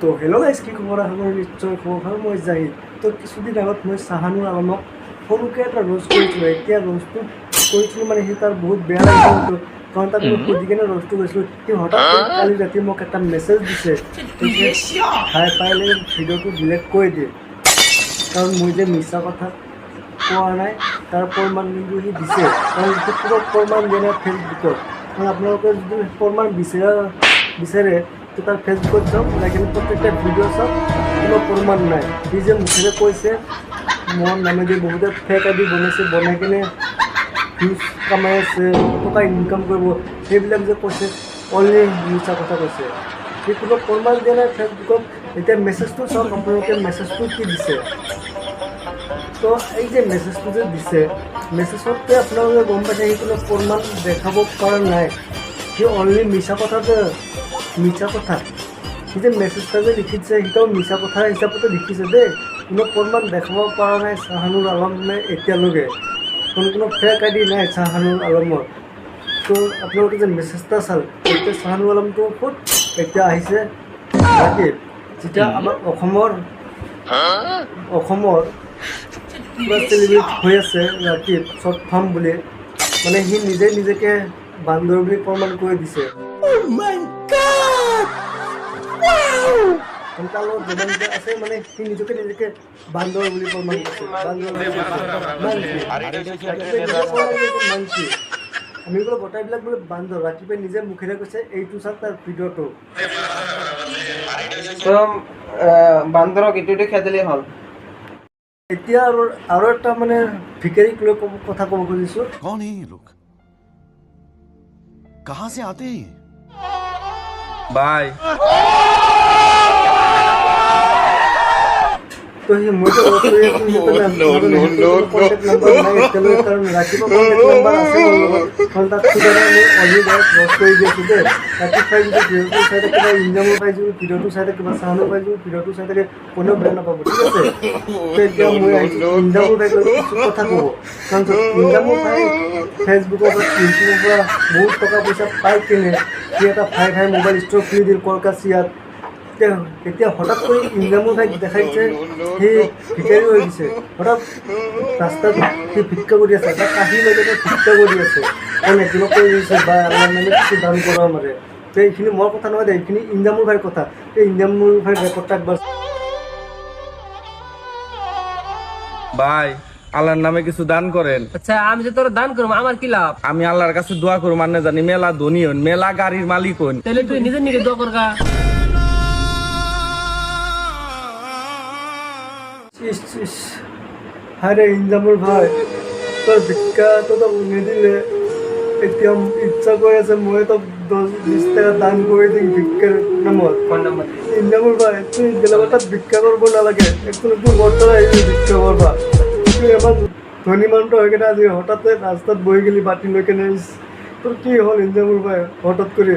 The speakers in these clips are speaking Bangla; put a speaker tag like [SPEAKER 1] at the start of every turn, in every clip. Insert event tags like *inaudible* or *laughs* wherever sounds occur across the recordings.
[SPEAKER 1] তো হেল্ল' গাইজ কি খবৰ? আপোনাৰ নিশ্চয় খবৰ ভালো। মই জাহিদ তো কিছুদিন আগত মই চাহানুৰ আলমক সৰুকৈ এটা ৰোজ কৰিছিলোঁ। এতিয়া ৰোজটো কৰিছিলোঁ মানে সি তাৰ বহুত বেয়া লাগিছিল কাৰণ তাক মই সুধি কিনে ৰোজটো কৰিছিলোঁ। সি হঠাৎ কালি ৰাতি মোক এটা মেছেজ দিছে। হাই পাৰিলে ভিডিঅ'টো ডিলেট কৰি দিয়ে কাৰণ মই যে মিছা কথা কোৱা নাই তাৰ প্ৰমাণ কিন্তু সি দিছে। কাৰণ সি প্ৰমাণ দিয়া নাই ফেচবুকত কাৰণ আপোনালোকে যদি প্ৰমাণ বিচাৰা বিচাৰে তো ফেচবুকত যাওক যাই কিনে প্ৰত্যেকটা ভিডিঅ' চাওক কোনো প্ৰমাণ নাই। সি যে মুখেৰে কৈছে মোৰ নামেদি বহুতে ফেক আইডি বনাইছে বনাই কিনে ভিউজ কামাই আছে টকা ইনকাম কৰিব সেইবিলাক যে কৈছে অনলি মিছা কথা কৈছে কোনো প্ৰমাণ দিয়া নাই ফেচবুকত। এতিয়া মেছেজটো চাওক, আপোনালোকে মেছেজটো কি দিছে? তো এই যে মেছেজটো যে দিছে মেছেজতে আপোনালোকে গম পাইছে কোনো প্ৰমাণ দেখাব পৰা নাই। সি অনলি মিছা কথা যে মিছা কথা। সি যে মেছেজটা যে লিখিছে সিটাও মিছা কথা হিচাপতে লিখিছে দেই কোনো প্ৰমাণ দেখাব পৰা নাই চাহানুৰ আলমে এতিয়ালৈকে। কোনো কোনো ফেক আইডি নাই চাহানুৰ আলমৰ। তো আপোনালোকে যে মেছেজটা চাল এতিয়া চাহানুৰ আলমটো ক'ত? এতিয়া আহিছে? ৰাতি যেতিয়া আমাৰ অসমৰ অসমৰ পুৰা চেলিব্ৰেট হৈ আছে ৰাতি শ্বৰ্ট ফাৰ্ম বুলি মানে সি নিজে নিজকে বান্দৰ বুলি প্ৰমাণ কৰি দিছে। কাৰণ তাৰ লগত যিমান যে আছে মানে সি নিজকে নিজকে বান্দৰ বুলি প্ৰমাণ কৰিছে বান্দৰ বুলি কৈছে। ৰাতিপুৱাই নিজে প্ৰমাণ কৰিছে মাংকি। আমি বোলে গোটাইবিলাক বোলে বান্দৰ ৰাতিপুৱাই নিজে মুখেৰে কৈছে এইটো চাওক তাৰ ভিডিঅ'টো
[SPEAKER 2] তো বান্দৰক ইটোতে খেদিলেই হ'ল
[SPEAKER 1] এতিয়া আৰু আৰু এটা মানে ভিকাৰীক লৈ ক'ব- কথা ক'ব খুজিছোঁ
[SPEAKER 3] कौन है ये लोग कहां से Bye. हैं ये?
[SPEAKER 4] বাই
[SPEAKER 1] তো সেই মইতো লগ কৰি আছো সিহঁতে নাজানে, contact number নাই এতিয়ালৈকে, কাৰণ ৰাতিপুৱা contact number আছে মোৰ লগত। কাৰণ তাক সেইকাৰণে মই already direct লগ কৰি দি আছো দেই। ৰাতিপুৱাই যদি ভিডিঅ'টো চাই থাকে বা ইনজামো পাইছোঁ ভিডিঅ'টো চাই থাকে বা চাহানো পাইছোঁ নাপাব ঠিক আছে তো এতিয়া মই ইনজামো কথা ক'ব চাওক, ইনজামো ভাই ফেচবুকৰ পৰা ইউটিউবৰ পৰা বহুত টকা পইচা পাই কিনে সি এটা ফাই ফাই মোবাইল ষ্ট'ৰ খুলি দিল কলকাছিয়াত এতিয়া এতিয়া হঠাৎ কৰি ইনকামো ভাইক দেখাইছে সি ভিকাৰী হৈ গৈছে। হঠাৎ ৰাস্তাত সি ভিক্ষা কৰি আছে এটা কাহি লৈ কিনে ভিক্ষা কৰি আছে। কাৰণ এজনক কৰি দিছে বা আমাৰ মানে কিছু দান কৰাৰ মাৰে তো এইখিনি মোৰ কথা নহয় দে এইখিনি ইনজামুৰ ভাইৰ কথা। এই ইনজামুৰ ভাইৰ ৰেকৰ্ডটা একবাৰ
[SPEAKER 4] ভাই আল্লাহর নামে কিছু দান করেন।
[SPEAKER 5] আচ্ছা আমি যে তোর দান করব আমার কি লাভ?
[SPEAKER 4] আমি আল্লাহর কাছে দোয়া করব মানে জানি মেলা ধনী হন মেলা গাড়ির মালিক হন
[SPEAKER 5] তাহলে তুই নিজের নিজে দোয়া করগা।
[SPEAKER 1] ইস ইস আরে ইনজামুর ভাই তোর ভিক্ষা তো তো নিদিলে এতিয়া ইচ্ছা কৰি আছে মই তোক দহ বিছ টকা দান কৰি দিম ভিক্ষাৰ নামত ইন্দামুর ভাই তুই বেলেগৰ তাত ভিক্ষা কৰিব নালাগে একচুৱেলি তোৰ বৰ্তমান আহিবি ভিক্ষা কৰবা তুই এবাৰ ধনী মানুহটো হৈ কিনে আজি হঠাতে ৰাস্তাত বহি গেলি বাতি লৈ কেনে তোৰ কি হ'ল ইন্দামুৰ ভাই হঠাৎ কৰি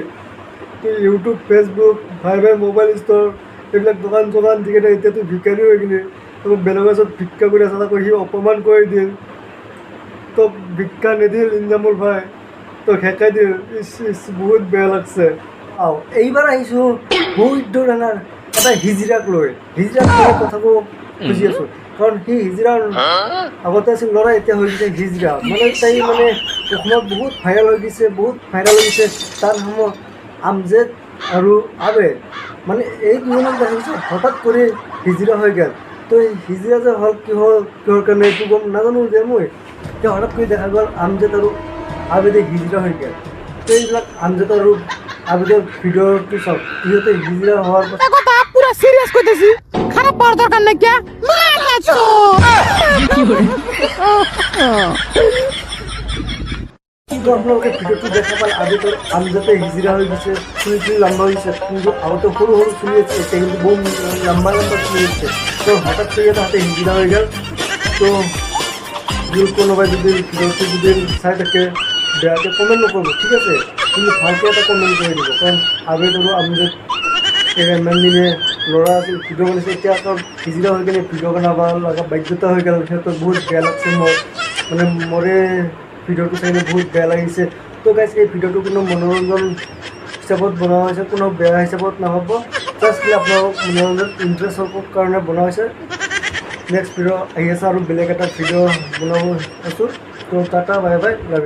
[SPEAKER 1] তুই ইউটিউব ফেচবুক ভাই ভাই মোবাইল ষ্ট'ৰ এইবিলাক দোকান চোকান দি কিনে এতিয়া তুই ভিক্ষাৰী হৈ কিনে। তোক বেলেগৰ ওচৰত ভিক্ষা কৰি আছা সি অপমান কৰি দিল। তোক ভিক্ষা নিদিল ইন্দামুৰ ভাই, তোক হেকাই দিল। ইছ ইছ বহুত বেয়া লাগছে। আও, এইবাৰ আহিছোঁ বহুত ডাঙৰ এটা হিজিৰাক লৈ। হিজিৰাক লৈ কথা ক'ব খুজি আছোঁ। কাৰণ সি হিজিৰাৰ আগতে আছিল, ল'ৰা এতিয়া হৈ গৈছে হিজৰা। মানে তাই মানে অসমত বহুত ভাইৰেল হৈ গৈছে, বহুত ভাইৰেল হৈ গৈছে। তাৰ সময়ত আমজেদ আৰু আবে মানে এই দুজনক দেখিছে হঠাৎ কৰি হিজিৰা হৈ গ'ল। তো হিজরা যে হ'ল কিহৰ কিহৰ কাৰণে এইটো গম নাজানো যে মই। তেওঁ হঠাৎ কৰি দেখা গ'ল আমজেদ আৰু আবেদে হিজৰা হৈ গ'ল। তো এইবিলাক আমজেদ আৰু আবেদৰ ভিডিঅ'টো চাওক সিহঁতে হিজৰা হোৱাৰ পাছত
[SPEAKER 6] পুৰা চিৰিয়াছ কৈ করতেছি। খারাপ পাওয়ার দরকার নাই কে? *laughs*
[SPEAKER 1] কিন্তু আপোনালোকে ভিডিঅ'টো দেখা পালে আবেদৰ আমজেতে হিজিৰা হৈ গৈছে চুলি চুলি লম্বা হৈছে কিন্তু আগতে সৰু সৰু চুলি আছে এতিয়া কিন্তু বহুত লম্বা লম্বা চুলি আছে তো হঠাৎ কৰি এটা হাতে হিজিৰা হৈ গ'ল, তো যদি কোনোবাই যদি ভিডিঅ'টো যদি চাই থাকে বেয়াকৈ কমেণ্ট নকৰিব ঠিক আছে? কিন্তু ভালকৈ এটা কমেণ্ট কৰি দিব। আবেদ আৰু আমজেদ ইমান দিনে ল'ৰা আছিল ভিডিঅ' বনাইছে এতিয়া আকৌ হিজিৰা হৈ কিনে ভিডিঅ' বনাব লগা বাধ্যতা হৈ গ'ল সিহঁতৰ বহুত বেয়া লাগছে মোৰ মানে মোৰে ভিডিঅ'টো চাই বহুত বেয়া লাগিছে। তো গাইছ এই ভিডিঅ'টো কোনো মনোৰঞ্জন হিচাপত বনোৱা হৈছে, কোনো বেয়া হিচাপত নহ'ব। জাষ্ট কি আপোনালোক মনোৰঞ্জন ইণ্টাৰেষ্টৰ কাৰণে বনোৱা হৈছে। নেক্সট ভিডিঅ' আহি আছে আৰু বেলেগ এটা ভিডিঅ' বনাব আছোঁ। ত' টাটা, বাই বাই লাভ